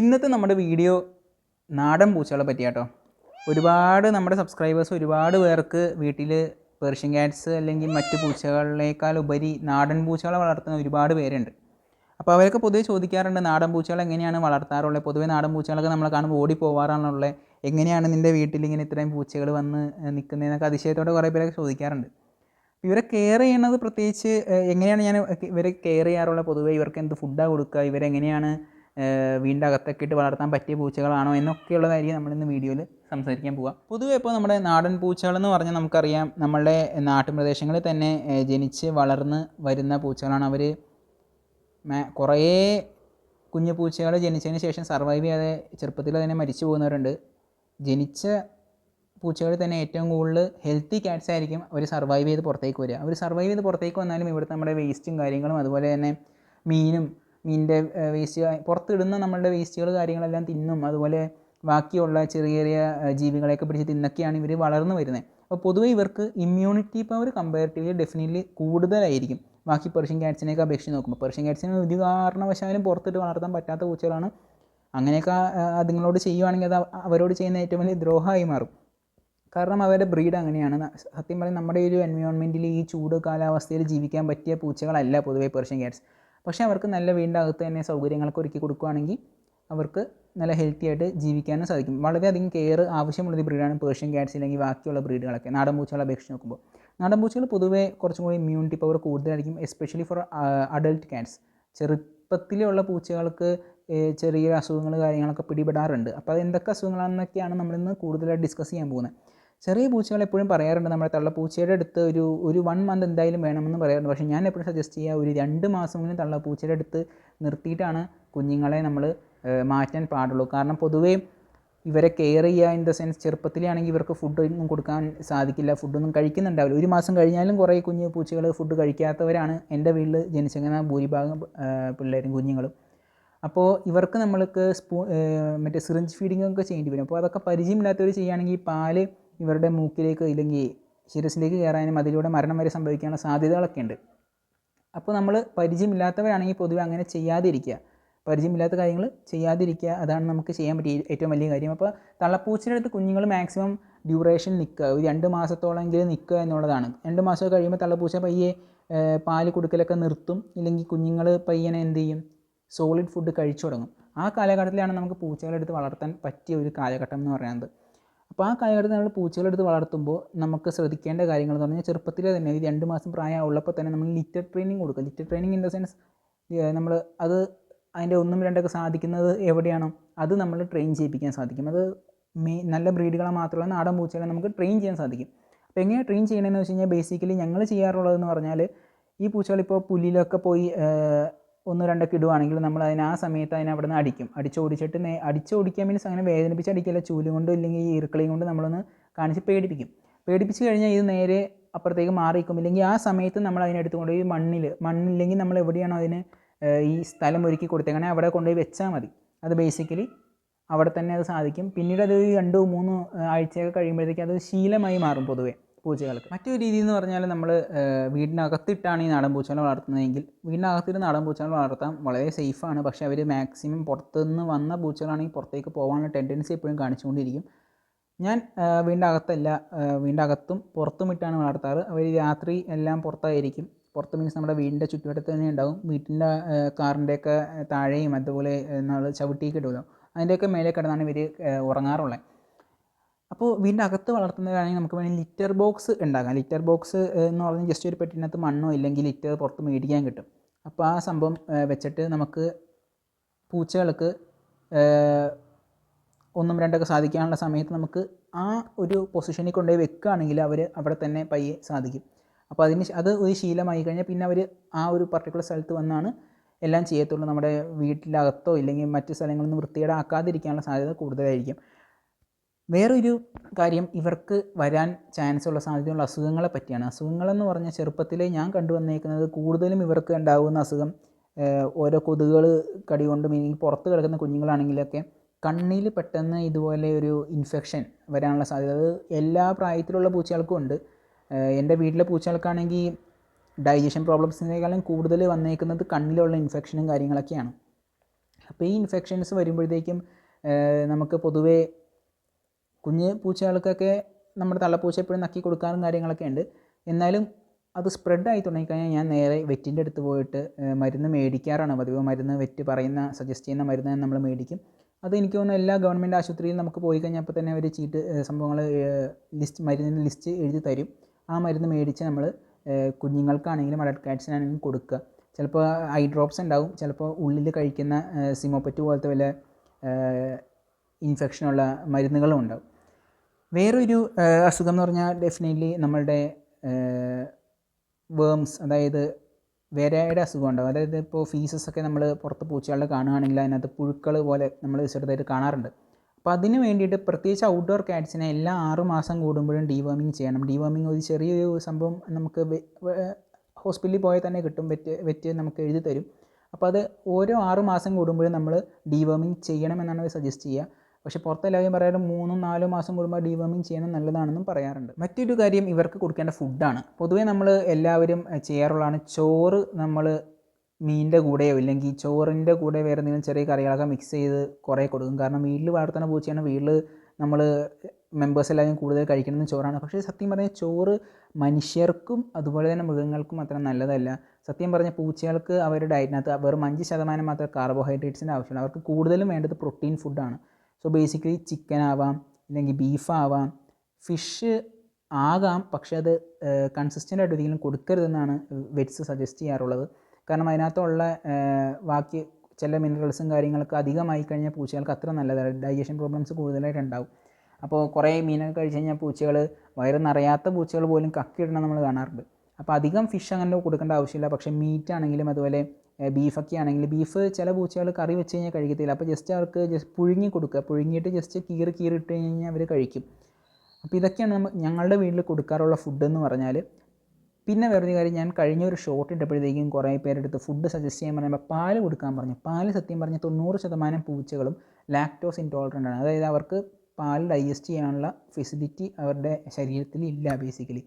ഇന്നത്തെ നമ്മുടെ വീഡിയോ നാടൻ പൂച്ചകളെ പറ്റിയാട്ടോ. ഒരുപാട് നമ്മുടെ സബ്സ്ക്രൈബേഴ്സ് ഒരുപാട് പേർക്ക് വീട്ടിൽ പേർഷ്യൻ ക്യാറ്റ്സ് അല്ലെങ്കിൽ മറ്റ് പൂച്ചകളേക്കാൾ ഉപരി നാടൻ പൂച്ചകളെ വളർത്തുന്ന ഒരുപാട് പേരുണ്ട്. അപ്പോൾ അവരൊക്കെ പൊതുവെ ചോദിക്കാറുണ്ട് നാടൻ പൂച്ചകൾ എങ്ങനെയാണ് വളർത്താറുള്ളത് പൊതുവേ നാടൻ പൂച്ചകളൊക്കെ നമ്മൾ കാണുമ്പോൾ ഓടി പോകാറാണുള്ളത് എങ്ങനെയാണ് നിന്റെ വീട്ടിൽ ഇങ്ങനെ ഇത്രയും പൂച്ചകൾ വന്ന് നിൽക്കുന്നതെന്നൊക്കെ അതിശയത്തോടെ കുറേ പേരൊക്കെ ചോദിക്കാറുണ്ട്. ഇവരെ കെയർ ചെയ്യണത് പ്രത്യേകിച്ച് എങ്ങനെയാണ് ഞാൻ ഇവരെ കെയർ ചെയ്യാറുള്ളത് പൊതുവേ ഇവർക്ക് എന്ത് ഫുഡാണ് കൊടുക്കുക? ഇവരെങ്ങനെയാണ് വീടിന്റെ അകത്തൊക്കെ ഇട്ട് വളർത്താൻ പറ്റിയ പൂച്ചകളാണോ എന്നൊക്കെയുള്ളതായിരിക്കും നമ്മളിന്ന് വീഡിയോയിൽ സംസാരിക്കാൻ പോവാം. പൊതുവെ ഇപ്പോൾ നമ്മുടെ നാടൻ പൂച്ചകൾ എന്ന് പറഞ്ഞാൽ നമുക്കറിയാം നമ്മളുടെ നാട്ടുപ്രദേശങ്ങളിൽ തന്നെ ജനിച്ച് വളർന്ന് വരുന്ന പൂച്ചകളാണ്. അവർ കുറേ കുഞ്ഞു പൂച്ചകൾ ജനിച്ചതിന് ശേഷം സർവൈവ് ചെയ്യാതെ ചെറുപ്പത്തിൽ തന്നെ മരിച്ചു പോകുന്നവരുണ്ട്. ജനിച്ച പൂച്ചകളിൽ തന്നെ ഏറ്റവും കൂടുതൽ ഹെൽത്തി ക്യാറ്റ്സ് ആയിരിക്കും അവർ സർവൈവ് ചെയ്ത് പുറത്തേക്ക് വരിക. അവർ സർവൈവ് ചെയ്ത് പുറത്തേക്ക് വന്നാലും ഇവിടുത്തെ നമ്മുടെ വേസ്റ്റും കാര്യങ്ങളും അതുപോലെ തന്നെ മീനും മീനിന്റെ വേസ്റ്റ് പുറത്തിടുന്ന നമ്മളുടെ വേസ്റ്റുകൾ കാര്യങ്ങളെല്ലാം തിന്നും. അതുപോലെ ബാക്കിയുള്ള ചെറിയ ചെറിയ ജീവികളെയൊക്കെ പിടിച്ച് തിന്നൊക്കെയാണ് ഇവർ വളർന്നു വരുന്നത്. അപ്പോൾ പൊതുവെ ഇവർക്ക് ഇമ്മ്യൂണിറ്റി പവർ കമ്പാരിറ്റീവ്ലി ഡെഫിനറ്റ്ലി കൂടുതലായിരിക്കും. ബാക്കി പെർഷ്യൻ ക്യാറ്റ്സിനെയൊക്കെ അപേക്ഷിച്ച് നോക്കുമ്പോൾ. പെർഷ്യൻ ക്യാറ്റ്സിന് ഒരു കാരണവശാലും പുറത്തിട്ട് വളർത്താൻ പറ്റാത്ത പൂച്ചകളാണ്. അങ്ങനെയൊക്കെ അതുങ്ങളോട് ചെയ്യുവാണെങ്കിൽ അത് അവരോട് ചെയ്യുന്ന ഏറ്റവും വലിയ ദ്രോഹമായി മാറും. കാരണം അവരുടെ ബ്രീഡ് അങ്ങനെയാണ്. സത്യം പറഞ്ഞാൽ നമ്മുടെ ഒരു എൻവയോൺമെന്റിൽ ഈ ചൂട് കാലാവസ്ഥയിൽ ജീവിക്കാൻ പറ്റിയ പൂച്ചകളല്ല പൊതുവേ പെർഷ്യൻ ക്യാറ്റ്സ് പക്ഷേ അവർക്ക് നല്ല വീടിന്റെ അകത്ത് തന്നെ സൗകര്യങ്ങളൊക്കെ ഒരുക്കി കൊടുക്കുകയാണെങ്കിൽ അവർക്ക് നല്ല ഹെൽത്തി ആയിട്ട് ജീവിക്കാനും സാധിക്കും. വളരെയധികം കെയർ ആവശ്യമുള്ളൊരു ബ്രീഡാണ് പേർഷ്യൻ ക്യാറ്റ്സ് അല്ലെങ്കിൽ ബാക്കിയുള്ള ബ്രീഡുകളൊക്കെ നാടൻ പൂച്ചകളെ അപേക്ഷിച്ച് നോക്കുമ്പോൾ. നാടൻ പൂച്ചകൾ പൊതുവേ കുറച്ചും കൂടി ഇമ്മ്യൂണിറ്റി പവർ കൂടുതലായിരിക്കും എസ്പെഷ്യലി ഫോർ അഡൾട്ട് ക്യാറ്റ്സ് ചെറുപ്പത്തിലുള്ള പൂച്ചകൾക്ക് ചെറിയ അസുഖങ്ങൾ കാര്യങ്ങളൊക്കെ പിടിപെടാറുണ്ട്. അപ്പോൾ അത് എന്തൊക്കെ അസുഖങ്ങളാണെന്നൊക്കെയാണ് നമ്മളിന്ന് കൂടുതലായിട്ട് ഡിസ്കസ് ചെയ്യാൻ പോകുന്നത്. ചെറിയ പൂച്ചകൾ എപ്പോഴും പറയാറുണ്ട് നമ്മുടെ തള്ളപ്പൂച്ചയുടെ അടുത്ത് ഒരു ഒരു വൺ മന്ത് എന്തായാലും വേണമെന്ന് പറയാറുണ്ട്. പക്ഷേ ഞാൻ എപ്പോഴും സജസ്റ്റ് ചെയ്യുക ഒരു രണ്ട് മാസമെങ്കിലും തള്ളപ്പൂച്ചയുടെ അടുത്ത് നിർത്തിയിട്ടാണ് കുഞ്ഞുങ്ങളെ നമ്മൾ മാറ്റാൻ പാടുള്ളൂ. കാരണം പൊതുവേ ഇവരെ കെയർ ചെയ്യുക ഇൻ ദ സെൻസ് ചെറുപ്പത്തിലാണെങ്കിൽ ഇവർക്ക് ഫുഡ് ഒന്നും കൊടുക്കാൻ സാധിക്കില്ല ഫുഡൊന്നും കഴിക്കുന്നുണ്ടാവില്ല. ഒരു മാസം കഴിഞ്ഞാലും കുറേ കുഞ്ഞു പൂച്ചകൾ ഫുഡ് കഴിക്കാത്തവരാണ് എന്റെ വീട്ടിൽ ജനിച്ചിരിക്കുന്ന ഭൂരിഭാഗം പിള്ളേരും കുഞ്ഞുങ്ങളും. അപ്പോൾ ഇവർക്ക് നമ്മൾക്ക് സ്പൂ മറ്റേ സിറിഞ്ച് ഫീഡിംഗ് ഒക്കെ ചെയ്യേണ്ടി വരും. അപ്പോൾ അതൊക്കെ പരിചയമില്ലാത്തവർ ചെയ്യുകയാണെങ്കിൽ പാൽ ഇവരുടെ മൂക്കിലേക്ക് ഇല്ലെങ്കിൽ ശിരസിലേക്ക് കയറാനും അതിലൂടെ മരണം വരെ സംഭവിക്കാനുള്ള സാധ്യതകളൊക്കെ ഉണ്ട് അപ്പോൾ നമ്മൾ പരിചയമില്ലാത്തവരാണെങ്കിൽ പൊതുവെ അങ്ങനെ ചെയ്യാതിരിക്കുക. പരിചയമില്ലാത്ത കാര്യങ്ങൾ ചെയ്യാതിരിക്കുക. അതാണ് നമുക്ക് ചെയ്യാൻ പറ്റിയ ഏറ്റവും വലിയ കാര്യം. അപ്പോൾ തള്ളപ്പൂച്ചയുടെ അടുത്ത് കുഞ്ഞുങ്ങൾ മാക്സിമം ഡ്യൂറേഷൻ നിൽക്കുക. ഒരു രണ്ട് മാസത്തോളമെങ്കിലും നിൽക്കുക എന്നുള്ളതാണ്. രണ്ട് മാസം കഴിയുമ്പോൾ തള്ളപ്പൂച്ച പയ്യെ പാൽ കൊടുക്കലൊക്കെ നിർത്തും. ഇല്ലെങ്കിൽ കുഞ്ഞുങ്ങൾ പയ്യനെ എന്ത് ചെയ്യും? സോളിഡ് ഫുഡ് കഴിച്ചു തുടങ്ങും. ആ കാലഘട്ടത്തിലാണ് നമുക്ക് പൂച്ചകളെടുത്ത് വളർത്താൻ പറ്റിയ ഒരു കാലഘട്ടം എന്ന് പറയുന്നത് അപ്പോൾ ആ കാലഘട്ടത്തിൽ നമ്മൾ പൂച്ചകളെടുത്ത് വളർത്തുമ്പോൾ നമുക്ക് ശ്രദ്ധിക്കേണ്ട കാര്യങ്ങൾ എന്ന് പറഞ്ഞാൽ ചെറുപ്പത്തിലെ തന്നെ ഈ രണ്ട് മാസം പ്രായം ഉള്ളപ്പോൾ തന്നെ നമ്മൾ ലിറ്റർ ട്രെയിനിങ് കൊടുക്കുക. Litter training in the sense നമ്മൾ അത് അതിന്റെ ഒന്നും രണ്ടൊക്കെ സാധിക്കുന്നത് എവിടെയാണോ അത് നമ്മൾ ട്രെയിൻ ചെയ്യിപ്പിക്കാൻ സാധിക്കും. അത് മെയിൻ നല്ല ബ്രീഡുകളെ മാത്രമല്ല നാടൻ പൂച്ചകളെ നമുക്ക് ട്രെയിൻ ചെയ്യാൻ സാധിക്കും. അപ്പോൾ എങ്ങനെ ട്രെയിൻ ചെയ്യണമെന്ന് വെച്ച് കഴിഞ്ഞാൽ ബേസിക്കലി ഞങ്ങൾ ചെയ്യാറുള്ളതെന്ന് പറഞ്ഞാൽ ഈ പൂച്ചകളിപ്പോൾ പുല്ലിലൊക്കെ പോയി ഒന്ന് രണ്ടൊക്കെ ഇടുവാണെങ്കിൽ നമ്മൾ അതിന് ആ സമയത്ത് അതിനെ അവിടെ നിന്ന് അടിക്കും. അടിച്ചോടിച്ചിട്ട് നേ അടിച്ചോടിക്കാൻ മീൻസ് അങ്ങനെ വേദനിപ്പിച്ച് അടിക്കില്ല. ചൂൽ കൊണ്ട് ഇല്ലെങ്കിൽ ഈ ഇറുക്കളയും കൊണ്ട് നമ്മളൊന്ന് കാണിച്ച് പേടിപ്പിക്കും. പേടിപ്പിച്ച് കഴിഞ്ഞാൽ ഇത് നേരെ അപ്പുറത്തേക്ക് മാറിക്കും ഇല്ലെങ്കിൽ ആ സമയത്ത് നമ്മൾ അതിനെടുത്ത് കൊണ്ടുപോയി മണ്ണിൽ മണ്ണില്ലെങ്കിൽ നമ്മൾ എവിടെയാണോ അതിന് ഈ സ്ഥലം ഒരുക്കി കൊടുത്തേക്കണേ അവിടെ കൊണ്ടുപോയി വെച്ചാൽ മതി. അത് ബേസിക്കലി അവിടെ തന്നെ അത് സാധിക്കും. പിന്നീട് അത് രണ്ടോ മൂന്നോ ആഴ്ചയൊക്കെ കഴിയുമ്പോഴത്തേക്ക് അത് ശീലമായി മാറും പൊതുവേ. പൂച്ചകൾക്ക് മറ്റൊരു രീതി എന്ന് പറഞ്ഞാൽ നമ്മൾ വീടിനകത്തിട്ടാണ് ഈ നാടൻ പൂച്ചകളെ വളർത്തുന്നതെങ്കിൽ വീടിനകത്തിട്ട് നാടൻ പൂച്ചകളെ വളർത്താൻ വളരെ സേഫാണ്. പക്ഷേ അവർ മാക്സിമം പുറത്തുനിന്ന് വന്ന പൂച്ചകളാണെങ്കിൽ പുറത്തേക്ക് പോകാനുള്ള ടെൻഡൻസി എപ്പോഴും കാണിച്ചുകൊണ്ടിരിക്കും. ഞാൻ വീടിനകത്തല്ല അകത്തും പുറത്തും ഇട്ടാണ് വളർത്താറ്. അവർ രാത്രി എല്ലാം പുറത്തായിരിക്കും. പുറത്ത് മീൻസ് നമ്മുടെ വീടിന്റെ ചുറ്റുവട്ടത്ത് തന്നെ ഉണ്ടാവും. വീട്ടിന്റെ കാറിന്റെയൊക്കെ താഴെയും അതുപോലെ നമ്മൾ ചവിട്ടിയൊക്കെ ഇടുമല്ലോ. അതിന്റെയൊക്കെ മേലെ കിടന്നാണ് ഇവർ ഉറങ്ങാറുള്ളത് അപ്പോൾ വീടിന്റെ അകത്ത് വളർത്തുന്നവരാണെങ്കിൽ നമുക്ക് വേണമെങ്കിൽ ലിറ്റർ ബോക്സ് ഉണ്ടാക്കാം. ലിറ്റർ ബോക്സ് എന്ന് പറഞ്ഞാൽ ജസ്റ്റ് ഒരു പെട്ടിനകത്ത് മണ്ണോ ഇല്ലെങ്കിൽ ലിറ്റർ പുറത്ത് മേടിക്കാൻ കിട്ടും. അപ്പോൾ ആ സംഭവം വെച്ചിട്ട് നമുക്ക് പൂച്ചകൾക്ക് ഒന്നും രണ്ടൊക്കെ സാധിക്കാനുള്ള സമയത്ത് നമുക്ക് ആ ഒരു പൊസിഷനിൽ കൊണ്ടുപോയി വെക്കുകയാണെങ്കിൽ അവർ അവിടെ തന്നെ പയ്യെ സാധിക്കും. അപ്പോൾ അതിന് അത് ഒരു ശീലമായി കഴിഞ്ഞാൽ പിന്നെ അവർ ആ ഒരു പർട്ടിക്കുലർ സ്ഥലത്ത് വന്നാണ് എല്ലാം ചെയ്യത്തുള്ളൂ. നമ്മുടെ വീട്ടിലകത്തോ ഇല്ലെങ്കിൽ മറ്റ് സ്ഥലങ്ങളിൽ നിന്ന് വൃത്തികേടാക്കാതിരിക്കാനുള്ള സാധ്യത കൂടുതലായിരിക്കും. വേറൊരു കാര്യം ഇവർക്ക് വരാൻ ചാൻസ് ഉള്ള സാധ്യതയുള്ള അസുഖങ്ങളെ പറ്റിയാണ്. അസുഖങ്ങളെന്ന് പറഞ്ഞാൽ ചെറുപ്പത്തിലേ ഞാൻ കണ്ടുവന്നേക്കുന്നത് കൂടുതലും ഇവർക്ക് ഉണ്ടാകുന്ന അസുഖം ഓരോ കൊതുകുകൾ കടി കൊണ്ടും ഇനി പുറത്ത് കിടക്കുന്ന കുഞ്ഞുങ്ങളാണെങ്കിലൊക്കെ കണ്ണിൽ പെട്ടെന്ന് ഇതുപോലെ ഒരു ഇൻഫെക്ഷൻ വരാനുള്ള സാധ്യത. അത് എല്ലാ പ്രായത്തിലുള്ള പൂച്ചകൾക്കും ഉണ്ട്. എന്റെ വീട്ടിലെ പൂച്ചകൾക്കാണെങ്കിൽ ഡൈജഷൻ പ്രോബ്ലംസിനേക്കാളും കൂടുതൽ വന്നേക്കുന്നത് കണ്ണിലുള്ള ഇൻഫെക്ഷനും കാര്യങ്ങളൊക്കെയാണ്. അപ്പോൾ ഈ ഇൻഫെക്ഷൻസ് വരുമ്പോഴത്തേക്കും നമുക്ക് പൊതുവേ കുഞ്ഞ് പൂച്ചകൾക്കൊക്കെ നമ്മുടെ തള്ളപ്പൂച്ച എപ്പോഴും നക്കി കൊടുക്കാനും കാര്യങ്ങളൊക്കെ ഉണ്ട്. എന്നാലും അത് സ്പ്രെഡായി തുടങ്ങിക്കഴിഞ്ഞാൽ ഞാൻ നേരെ വെറ്റിന്റെ അടുത്ത് പോയിട്ട് മരുന്ന് മേടിക്കാറാണ്. പതിവ് മരുന്ന് വെറ്റ് പറയുന്ന സജസ്റ്റ് ചെയ്യുന്ന മരുന്ന് നമ്മൾ മേടിക്കും. അത് എനിക്ക് തോന്നുന്നു എല്ലാ ഗവൺമെന്റ് ആശുപത്രിയിലും നമുക്ക് പോയി കഴിഞ്ഞാൽ അപ്പോൾ തന്നെ അവർ ചീട്ട് സംഭവങ്ങൾ ലിസ്റ്റ് മരുന്നിന്റെ ലിസ്റ്റ് എഴുതി തരും. ആ മരുന്ന് മേടിച്ച് നമ്മൾ കുഞ്ഞുങ്ങൾക്കാണെങ്കിലും അഡൽട്ട് കാറ്റ്സിനാണെങ്കിലും കൊടുക്കുക. ചിലപ്പോൾ ഐ ഡ്രോപ്സ് ഉണ്ടാവും. ചിലപ്പോൾ ഉള്ളിൽ കഴിക്കുന്ന സിമോപ്പറ്റ് പോലത്തെ വല്ല ഇൻഫെക്ഷനുള്ള മരുന്നുകളും ഉണ്ടാവും. വേറൊരു അസുഖം എന്ന് പറഞ്ഞാൽ ഡെഫിനറ്റ്ലി നമ്മളുടെ വേംസ് അതായത് വേരയുടെ അസുഖം ഉണ്ടാവും അതായത് ഇപ്പോൾ ഫീസസ് ഒക്കെ നമ്മൾ പുറത്ത് പൂച്ചകളിൽ കാണുകയാണെങ്കിൽ അതിനകത്ത് പുഴുക്കൾ പോലെ നമ്മൾ ചെറുതായിട്ട് കാണാറുണ്ട്. അപ്പോൾ അതിന് വേണ്ടിയിട്ട് പ്രത്യേകിച്ച് ഔട്ട്ഡോർ കാറ്റ്സിനെ എല്ലാ ആറ് മാസം കൂടുമ്പോഴും ഡീവേമിങ് ചെയ്യണം. ഡീവേമിങ് ഒരു ചെറിയൊരു സംഭവം നമുക്ക് ഹോസ്പിറ്റലിൽ പോയാൽ തന്നെ കിട്ടും. വെറ്റ് വെറ്റ് നമുക്ക് എഴുതി തരും. അപ്പോൾ അത് ഓരോ ആറ് മാസം കൂടുമ്പോഴും നമ്മൾ ഡീവേമിങ് ചെയ്യണമെന്നാണ് സജസ്റ്റ് ചെയ്യുക. പക്ഷേ പുറത്തെല്ലാവരും പറയാറ് മൂന്നും നാലും മാസം കൂടുമ്പോൾ ഡീവേമിങ് ചെയ്യുന്നത് നല്ലതാണെന്നും പറയാറുണ്ട്. മറ്റൊരു കാര്യം ഇവർക്ക് കൊടുക്കേണ്ട ഫുഡാണ്. പൊതുവേ നമ്മൾ എല്ലാവരും ചെയ്യാറുള്ളതാണ് ചോറ് നമ്മൾ മീനിന്റെ കൂടെയോ ഇല്ലെങ്കിൽ ചോറിന്റെ കൂടെ വേറെ എന്തെങ്കിലും ചെറിയ കറികളൊക്കെ മിക്സ് ചെയ്ത് കുറേ കൊടുക്കും. കാരണം വീട്ടിൽ വളർത്തുന്ന പൂച്ചയാണ് വീട്ടിൽ നമ്മൾ മെമ്പേഴ്സ് എല്ലാവരും കൂടുതൽ കഴിക്കുന്നത് ചോറാണ്. പക്ഷേ സത്യം പറഞ്ഞാൽ ചോറ് മനുഷ്യർക്കും അതുപോലെ തന്നെ മൃഗങ്ങൾക്കും അത്ര നല്ലതല്ല. സത്യം പറഞ്ഞാൽ പൂച്ചകൾക്ക് അവരുടെ ഡയറ്റിനകത്ത് വെറും അഞ്ച് ശതമാനം മാത്രമേ കാർബോഹൈഡ്രേറ്റ്സിന്റെ ആവശ്യമുള്ളൂ അവർക്ക് കൂടുതലും വേണ്ടത് പ്രോട്ടീൻ ഫുഡാണ് സോ ബേസിക്കലി ചിക്കൻ ആവാം അല്ലെങ്കിൽ ബീഫ് ആവാം ഫിഷ് ആകാം പക്ഷേ അത് കൺസിസ്റ്റന്റ് ആയിട്ട് ഒരിക്കലും കൊടുക്കരുതെന്നാണ് വെറ്റ്സ് സജസ്റ്റ് ചെയ്യാറുള്ളത്. കാരണം അതിനകത്തുള്ള ബാക്കി ചില മിനറൽസും കാര്യങ്ങളൊക്കെ അധികമായി കഴിഞ്ഞാൽ പൂച്ചകൾക്ക് അത്ര നല്ലതാണ് ഡൈജഷൻ പ്രോബ്ലംസ് കൂടുതലായിട്ട് ഉണ്ടാവും. അപ്പോൾ കുറേ മീനൊക്കെ കഴിച്ച് കഴിഞ്ഞാൽ പൂച്ചകൾ വയറ് നിറയാത്ത പൂച്ചകൾ പോലും കക്കിയിടണം നമ്മൾ കാണാറുണ്ട്. അപ്പോൾ അധികം ഫിഷ് അങ്ങനെ കൊടുക്കേണ്ട ആവശ്യമില്ല. പക്ഷേ മീറ്റ് ആണെങ്കിലും അതുപോലെ ബീഫൊക്കെ ആണെങ്കിൽ ബീഫ് ചില പൂച്ചകൾ കറി വെച്ച് കഴിഞ്ഞാൽ കഴിക്കത്തില്ല. അപ്പോൾ ജസ്റ്റ് അവർക്ക് ജസ്റ്റ് പുഴുങ്ങി കൊടുക്കുക. പുഴുങ്ങിയിട്ട് ജസ്റ്റ് കീറി കീറി ഇട്ട് കഴിഞ്ഞാൽ അവർ കഴിക്കും. അപ്പോൾ ഇതൊക്കെയാണ് നമ്മൾ ഞങ്ങളുടെ വീട്ടിൽ കൊടുക്കാറുള്ള ഫുഡ് എന്ന് പറഞ്ഞാൽ. പിന്നെ വേറൊരു കാര്യം ഞാൻ കഴിഞ്ഞ ഒരു ഷോർട്ട് ഇട്ടപ്പോഴത്തേക്കും കുറേ പേരെടുത്ത് ഫുഡ് സജസ്റ്റ് ചെയ്യാൻ പറഞ്ഞപ്പോൾ പാൽ കൊടുക്കാൻ പറഞ്ഞു. പാൽ സത്യം പറഞ്ഞാൽ തൊണ്ണൂറ് ശതമാനം പൂച്ചകളും ലാക്ടോസ് ഇൻടോളറന്റ് ആണ്. അതായത് അവർക്ക് പാൽ ഡൈജസ്റ്റ് ചെയ്യാനുള്ള ഫെസിലിറ്റി അവരുടെ ശരീരത്തിൽ ഇല്ല ബേസിക്കലി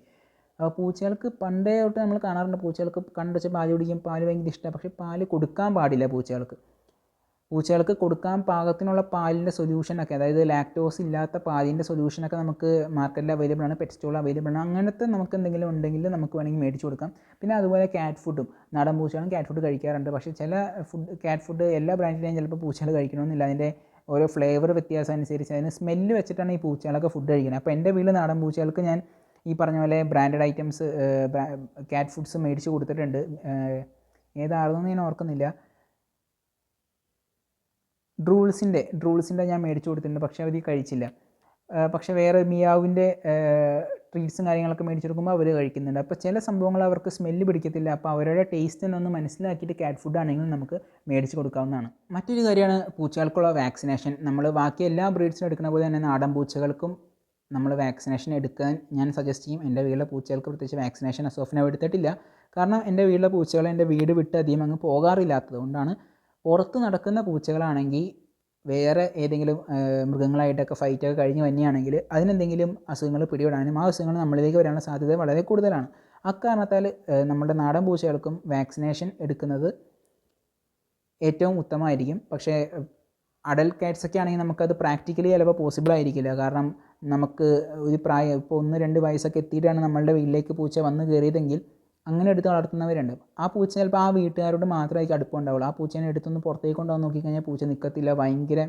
അപ്പോൾ പൂച്ചകൾക്ക് പണ്ടേ തൊട്ട് നമ്മൾ കാണാറുണ്ട് പൂച്ചകൾക്ക് കണ്ടുവച്ച് പാൽ കുടിക്കും പാൽ ഭയങ്കര ഇഷ്ടമാണ് പക്ഷേ പാൽ കൊടുക്കാൻ പാടില്ല പൂച്ചകൾക്ക്. പൂച്ചകൾക്ക് കൊടുക്കാൻ പാകത്തിനുള്ള പാലിന്റെ സൊല്യൂഷനൊക്കെ അതായത് ലാക്ടോസ് ഇല്ലാത്ത പാലിന്റെ സൊല്യൂഷനൊക്കെ നമുക്ക് മാർക്കറ്റിൽ അവൈലബിൾ ആണ് പെറ്റ് സ്റ്റോൾ അവൈലബിൾ ആണ്. അങ്ങനത്തെ നമുക്ക് എന്തെങ്കിലും ഉണ്ടെങ്കിൽ നമുക്ക് വേണമെങ്കിൽ മേടിച്ച് കൊടുക്കാം. പിന്നെ അതുപോലെ ക്യാറ്റ് ഫുഡും നാടൻ പൂച്ചകളും ക്യാറ്റ് ഫുഡ് കഴിക്കാറുണ്ട്. പക്ഷേ ചില ഫുഡ് ക്യാറ്റ് ഫുഡ് എല്ലാ ബ്രാൻഡിലെയും ചിലപ്പോൾ പൂച്ചകൾ കഴിക്കണമെന്നില്ല. അതിന്റെ ഓരോ ഫ്ലേവർ വ്യത്യാസം അനുസരിച്ച് അതിന് സ്മെല്ല് വെച്ചിട്ടാണ് ഈ പൂച്ചകളൊക്കെ ഫുഡ് കഴിക്കുന്നത്. അപ്പോൾ എന്റെ വീട്ടിൽ നാടൻ പൂച്ചകൾക്ക് ഞാൻ ഈ പറഞ്ഞ പോലെ ബ്രാൻഡഡ് ഐറ്റംസ് കാറ്റ് ഫുഡ്സ് മേടിച്ച് കൊടുത്തിട്ടുണ്ട്. ഏതായിരുന്നു ഞാൻ ഓർക്കുന്നില്ല. ഡ്രൂൾസിന്റെ ഡ്രൂൾസിന്റെ ഞാൻ മേടിച്ചു കൊടുത്തിട്ടുണ്ട് പക്ഷേ അവർ കഴിച്ചില്ല. പക്ഷെ പക്ഷേ വേറെ മിയാവിന്റെ ട്രീറ്റ്സും കാര്യങ്ങളൊക്കെ മേടിച്ചു കൊടുക്കുമ്പോൾ അവർ കഴിക്കുന്നുണ്ട്. അപ്പോൾ ചില സംഭവങ്ങൾ അവർക്ക് സ്മെല്ല് പിടിക്കത്തില്ല. അപ്പോൾ അവരുടെ ടേസ്റ്റിനൊന്ന് മനസ്സിലാക്കിയിട്ട് കാറ്റ് ഫുഡ് ആണെങ്കിലും നമുക്ക് മേടിച്ച് കൊടുക്കാവുന്നതാണ്. മറ്റൊരു കാര്യമാണ് പൂച്ചകൾക്കുള്ള വാക്സിനേഷൻ നമ്മൾ ബാക്കി എല്ലാ ബ്രീഡ്സിനും എടുക്കുന്ന പോലെ തന്നെ നാടൻ പൂച്ചകൾക്കും നമ്മൾ വാക്സിനേഷൻ എടുക്കാൻ ഞാൻ സജസ്റ്റ് ചെയ്യും. എന്റെ വീട്ടിലെ പൂച്ചകൾക്ക് പ്രത്യേകിച്ച് വാക്സിനേഷൻ അസോഫിനെ എടുത്തിട്ടില്ല കാരണം എന്റെ വീട്ടിലെ പൂച്ചകൾ എന്റെ വീട് വിട്ട് അധികം അങ്ങ് പോകാറില്ലാത്തത് കൊണ്ടാണ്. പുറത്ത് നടക്കുന്ന പൂച്ചകളാണെങ്കിൽ വേറെ ഏതെങ്കിലും മൃഗങ്ങളായിട്ടൊക്കെ ഫൈറ്റൊക്കെ കഴിഞ്ഞ് തന്നെയാണെങ്കിൽ അതിനെന്തെങ്കിലും അസുഖങ്ങൾ പിടിപെടാനും ആ അസുഖങ്ങൾ നമ്മളിലേക്ക് വരാനുള്ള സാധ്യത വളരെ കൂടുതലാണ്. അക്കാരണത്താൽ നമ്മുടെ നാടൻ പൂച്ചകൾക്കും വാക്സിനേഷൻ എടുക്കുന്നത് ഏറ്റവും ഉത്തമമായിരിക്കും. പക്ഷേ അഡൽട്ട് കാറ്റ്സ് ഒക്കെ ആണെങ്കിൽ നമുക്കത് പ്രാക്ടിക്കലി ചിലപ്പോൾ പോസിബിൾ ആയിരിക്കില്ല. കാരണം നമുക്ക് ഒരു പ്രായം ഇപ്പോൾ ഒന്ന് രണ്ട് വയസ്സൊക്കെ എത്തിയിട്ടാണ് നമ്മളുടെ വീട്ടിലേക്ക് പൂച്ച വന്ന് കയറിയതെങ്കിൽ അങ്ങനെ എടുത്ത് വളർത്തുന്നവരുണ്ട്. ആ പൂച്ച ചിലപ്പോൾ ആ വീട്ടുകാരോട് മാത്രമായിരിക്കും അടുപ്പം ഉണ്ടാവുള്ളൂ. ആ പൂച്ചേനെ എടുത്തൊന്ന് പുറത്തേക്ക് കൊണ്ടുവന്ന് നോക്കിക്കഴിഞ്ഞാൽ പൂച്ച നിൽക്കത്തില്ല. ഭയങ്കര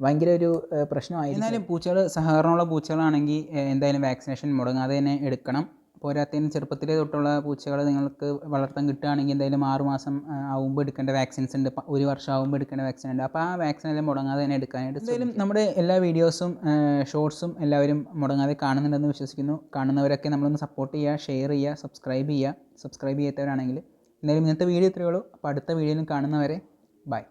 ഭയങ്കര ഒരു പ്രശ്നമായി എന്നാലും പൂച്ചകൾ സഹകരണമുള്ള പൂച്ചകളാണെങ്കിൽ എന്തായാലും വാക്സിനേഷൻ മുടങ്ങാതെ തന്നെ എടുക്കണം. പോരാത്തതിന് ചെറുപ്പത്തിലേ തൊട്ടുള്ള പൂച്ചകൾ നിങ്ങൾക്ക് വളർത്താൻ കിട്ടുകയാണെങ്കിൽ എന്തായാലും ആറുമാസം ആവുമ്പോൾ എടുക്കേണ്ട വാക്സിൻസ് ഉണ്ട്. ഒരു വർഷം ആവുമ്പോൾ എടുക്കേണ്ട വാക്സിൻ ഉണ്ട്. അപ്പോൾ ആ വാക്സിൻ എല്ലാം മുടങ്ങാതെ തന്നെ എടുക്കാനായിട്ട് എന്തായാലും നമ്മുടെ എല്ലാ വീഡിയോസും ഷോർട്സും എല്ലാവരും മുടങ്ങാതെ കാണുന്നുണ്ടെന്ന് വിശ്വസിക്കുന്നു. കാണുന്നവരൊക്കെ നമ്മളൊന്ന് സപ്പോർട്ട് ചെയ്യുക ഷെയർ ചെയ്യുക സബ്സ്ക്രൈബ് ചെയ്യുക. സബ്സ്ക്രൈബ് ചെയ്യാത്തവരാണെങ്കിൽ എന്തായാലും ഇന്നത്തെ വീഡിയോ ഇത്രയേ ഉള്ളൂ. അപ്പോൾ അടുത്ത വീഡിയോയിലും കാണുന്നവരെ ബൈ